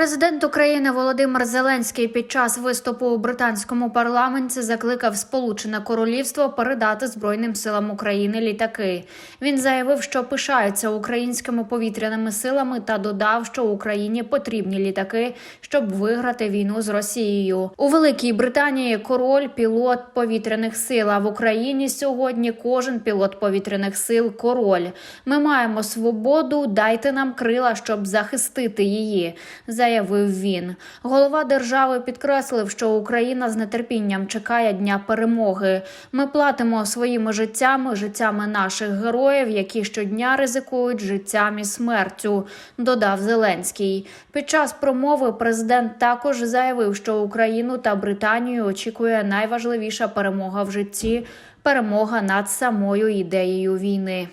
Президент України Володимир Зеленський під час виступу у британському парламенті закликав Сполучене Королівство передати Збройним силам України літаки. Він заявив, що пишається українськими повітряними силами та додав, що Україні потрібні літаки, щоб виграти війну з Росією. У Великій Британії король пілот повітряних сил. А в Україні сьогодні кожен пілот повітряних сил король. Ми маємо свободу, дайте нам крила, щоб захистити її заявив він. Голова держави підкреслив, що Україна з нетерпінням чекає дня перемоги. Ми платимо своїми життями, життями наших героїв, які щодня ризикують життям і смертю. Додав Зеленський. Під час промови президент також заявив, що Україну та Британію очікує найважливіша перемога в житті перемога над самою ідеєю війни.